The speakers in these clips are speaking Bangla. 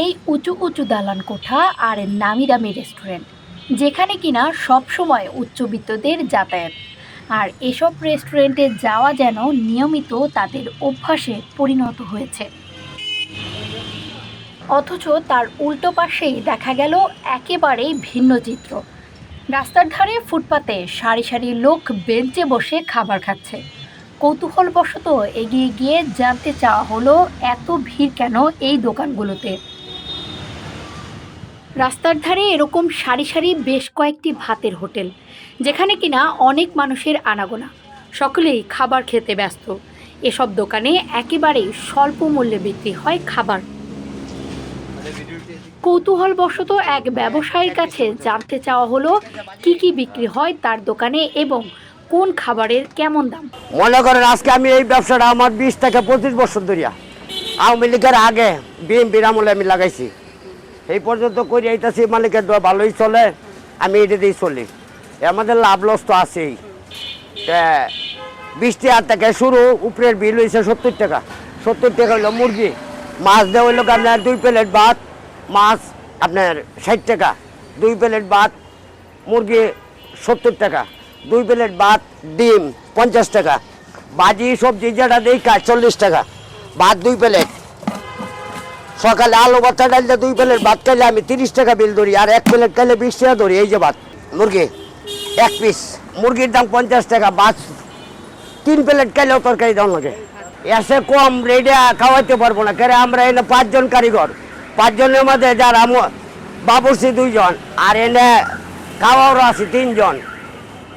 এই উঁচু উঁচু দালান কোঠা আর নামি দামি রেস্টুরেন্ট, যেখানে কিনা সবসময় উচ্চবিত্তদের যাতায়াত। আর এসব রেস্টুরেন্টে যাওয়া যেন নিয়মিত তাদের অভ্যাসে পরিণত হয়েছে। অথচ তার উল্টো পাশেই দেখা গেল একেবারেই ভিন্ন চিত্র। রাস্তার ধারে ফুটপাতে সারি সারি লোক বেঞ্চে বসে খাবার খাচ্ছে। কৌতূহলবশত এগিয়ে গিয়ে জানতে চাওয়া হলো, এত ভিড় কেন এই দোকানগুলোতে? রাস্তার ধারে এরকম সারি সারি বেশ কয়েকটি ভাতের হোটেল, যেখানে কিনা অনেক মানুষের আনাগোনা। সকলেই খাবার খেতে ব্যস্ত। এসব দোকানে একেবারেই স্বল্প মূল্যে বিক্রি হয় খাবার। কৌতূহলবশত এক ব্যবসায়ীর কাছে জানতে চাওয়া হলো, কি কি বিক্রি হয় তার দোকানে এবং কোন খাবারের কেমন দাম? মনে করেন আজকে আমি এই ব্যবসাটা আমার বিশ থেকে পঁচিশ বছর ধরিয়া আওয়ামী লীগের আগে বিএমপির আমলে আমি লাগাইছি। এই পর্যন্ত করে আইতাছি, মালিকের দোয়া ভালোই চলে, আমি এটা দিয়েই চলি। আমাদের লাভ লস তো আছেই। তা বিশ টাকা শুরু, উপরের বিল হয়েছে সত্তর টাকা। সত্তর টাকা হইল মুরগি, মাছ দেওয়া হইল আপনার দুই প্লেট ভাত, মাছ আপনার ষাট টাকা, দুই প্লেট ভাত, মুরগি সত্তর টাকা, দুই প্লেট ভাত, ডিম পঞ্চাশ টাকা, বাজি, সবজি যেটা দিই কাজ চল্লিশ টাকা, ভাত দুই প্লেট। সকালে আলু ভর্তা ডালতে দুই প্লেট, ভাত খাইলে আমি তিরিশ টাকা বিল ধরি, আর এক প্লেট খাইলে বিশ টাকা ধরি। এই যে ভাত, মুরগি, এক পিস। মুরগির দাম পঞ্চাশ টাকা, ভাত তিন প্লেট খাইলেও তরকারি দাম লাগে। এসে কম রেডে খাওয়াইতে পারব না। কেন আমরা এনে পাঁচজন কারিগর, পাঁচজনের মধ্যে যারা বাবুর্চি দুইজন, আর এনে খাওয়ারও আছে তিনজন।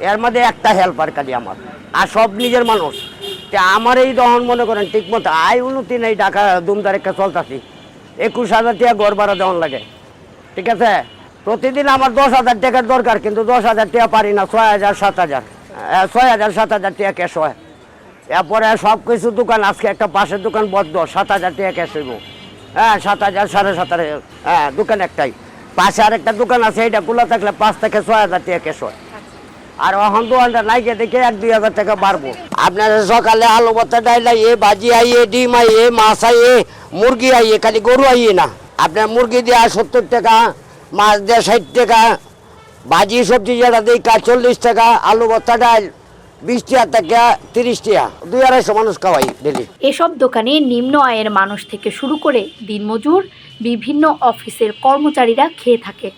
এর মধ্যে একটা হেল্পার কালি আমার, আর সব নিজের মানুষ। তা আমার এই দহন মনে করেন ঠিক মতো আয় উন্নতি নেই, ঢাকা দুমদার একটা চলতাছি। একুশ হাজার টাকা গড় ভাড়া দেওয়ান লাগে। ঠিক আছে? প্রতিদিন আমার দশ হাজার টাকার দরকার, কিন্তু দশ হাজার টাকা পারি না, ছয় হাজার, সাত হাজার। ছয় হাজার, সাত হাজার টাকা ক্যাশ হয়। এরপরে সব কিছু দোকান, আজকে একটা পাশের দোকান বদ্ধ, সাত হাজার টাকা ক্যাশ হইব। হ্যাঁ সাত হাজার, সাড়ে সাত হাজার হ্যাঁ দোকান একটাই। পাশে আর একটা দোকান আছে এটা খোলা থাকলে পাঁচ থেকে ছয় হাজার টাকা ক্যাশ হয়। আর এখন দোকানটা নাইকে দেখে এক দুই হাজার টাকা বাড়বো। আপনার সকালে আলু ভর্তা ডাইল, এ ভাজি আইয়ে ডিম আইয়ে মাছ আইয়ে মুরগি আইয়ে, খালি গরু আইয়ে না। আপনার মুরগি দেওয়া সত্তর টাকা, মাছ দেওয়া ষাট টাকা, ভাজি সবজি যেটা দিই কাজ চল্লিশ টাকা, আলু ভর্তা ডাল বিশ টাকা তিরিশ টাকা। দুই আড়াইশো মানুষ খাওয়াই ডেলি এসব দোকানে নিম্ন আয়ের মানুষ থেকে শুরু করে দিনমজুর বিভিন্ন অফিসের কর্মচারীরা খেয়ে থাকে।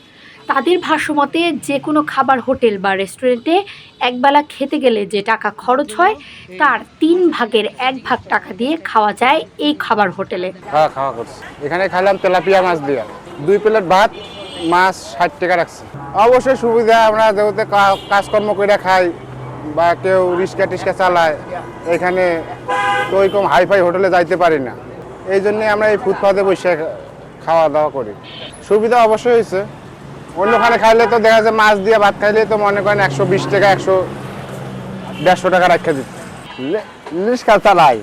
তাদের ভাষ্যমতে যে কোনো খাবার হোটেল বা রেস্টুরেন্টে একবেলা খেতে গেলে যে টাকা খরচ হয়, তার তিন ভাগের এক ভাগ টাকা দিয়ে খাওয়া যায় এই খাবার হোটেলে। হ্যাঁ খাওয়া করছি এখানে খাইলাম তেলাপিয়া মাছ দিয়া। দুই প্লেট ভাত, মাছ ষাট টাকা রাখছি। অবশ্যই সুবিধা, আমরা যেহেতু কাজকর্ম করে খাই বা কেউ রিক্সা টিক্সা চালায়, এখানে তো ওইরকম হাইফাই হোটেলে যাইতে পারি না। এই জন্যে আমরা এই ফুটপাতে বসে খাওয়া দাওয়া করি। সুবিধা অবশ্যই হয়েছে অন্যখানে খাইলে তো দেখা যায় মাছ দিয়ে ভাত খাইলে তো মনে করেন একশো বিশ টাকা, একশো দেড়শো টাকা রাখা দিত। রিক্সা চালাই,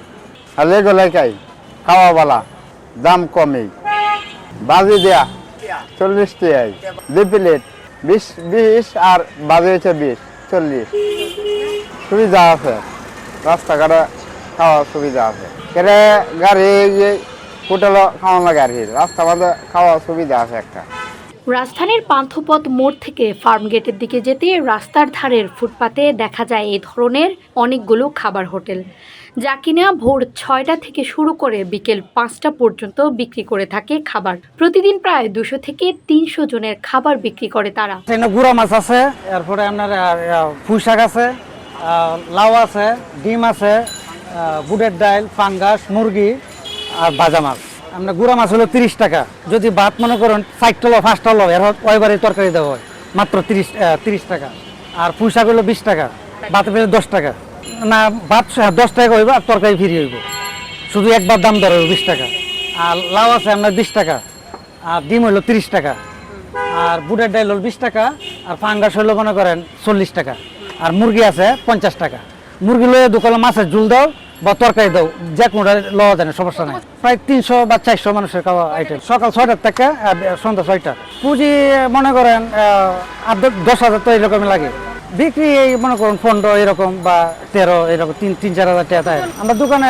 আর লেগুলাই খাই খাওয়া বলা দাম কমেই। বাজি দেয়া, চল্লিশ টাকাই দুই প্লেট, বিশ বিশ আর বাজি হচ্ছে বিশ, চল্লিশ। সুবিধা আছে। রাস্তাঘাটে খাওয়ার সুবিধা আছে। কেটে গাড়ি হোটেলও খাওয়ানো গাড়ি রাস্তা বাদে খাওয়ার সুবিধা আছে একটা। রাজধানীর পান্থপথ মোড় থেকে ফার্ম গেটের দিকে যেতে রাস্তার ধারের ফুটপাতে দেখা যায় এই ধরনের অনেকগুলো খাবার হোটেল। যা কিনা ভোর ছয়টা থেকে শুরু করে বিকেল পাঁচটা পর্যন্ত বিক্রি করে থাকে খাবার। প্রতিদিন প্রায় দুশো থেকে তিনশো জনের খাবার বিক্রি করে তারা। গুঁড়া মাছ আছে, এরপরে আপনার শাক আছে লাউ আছে, ডিম আছে বুটের ডাল, পাঙ্গাস, মুরগি আর ভাজা মাছ। আপনার গুঁড়া মাছ হলো তিরিশ টাকা। যদি ভাত মনে করেন চারটা লো পাঁচটা লো এর ওইবারে তরকারি দেওয়া হয়। মাত্র তিরিশ তিরিশ টাকা। আর পুঁই শাক হলো বিশ টাকা, ভাত পেলে দশ টাকা। না, ভাত দশ টাকা হইব আর তরকারি ফ্রি হইব। শুধু একবার দাম দর হইব বিশ টাকা। আর লাউ আছে আপনার বিশ টাকা, আর ডিম হইল তিরিশ টাকা। আর বুটের ডাল হল বিশ টাকা, আর ফাঙ্গাস হইল মনে করেন চল্লিশ টাকা। আর মুরগি আছে পঞ্চাশ টাকা। মুরগি লয়ে দোকানে মাছের ঝুল দাও বা তরকারি দাও যে কোনোটা লওয়া যায় না সমস্যা নাই। প্রায় তিনশো বা চারশো মানুষের খাওয়া আইটেম সকাল ছয়টার থেকে সন্ধ্যা ছয়টা। পুঁজি মনে করেন আহ, দশ- হাজার তো এরকম লাগে। বিক্রি এই মনে করুন পনেরো এরকম বা তেরো এরকম তিন তিন চার হাজার টাকা আমরা দোকানে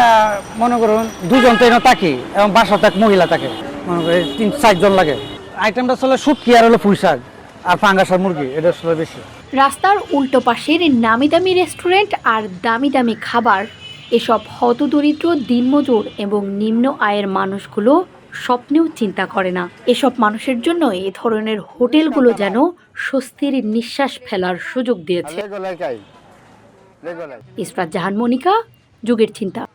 মনে করুন দুজন তো এনে থাকি এবং বাসা থাক মহিলা থাকে। মনে করি তিন চারজন লাগে। আইটেমটা চলে শুটকি আর হলো শাক আর পাঙ্গাস আর মুরগি এটা চলে বেশি। রাস্তার উল্টো পাশের নামি দামি রেস্টুরেন্ট আর দামি দামি খাবার। এসব হতদরিদ্র দিনমজুর এবং নিম্ন আয়ের মানুষগুলো স্বপ্নেও চিন্তা করে না। এসব মানুষের জন্য এ ধরনের হোটেলগুলো যেন স্বস্তির নিঃশ্বাস ফেলার সুযোগ দিয়েছে। ইসরাত জাহান মনিকা যুগের চিন্তা।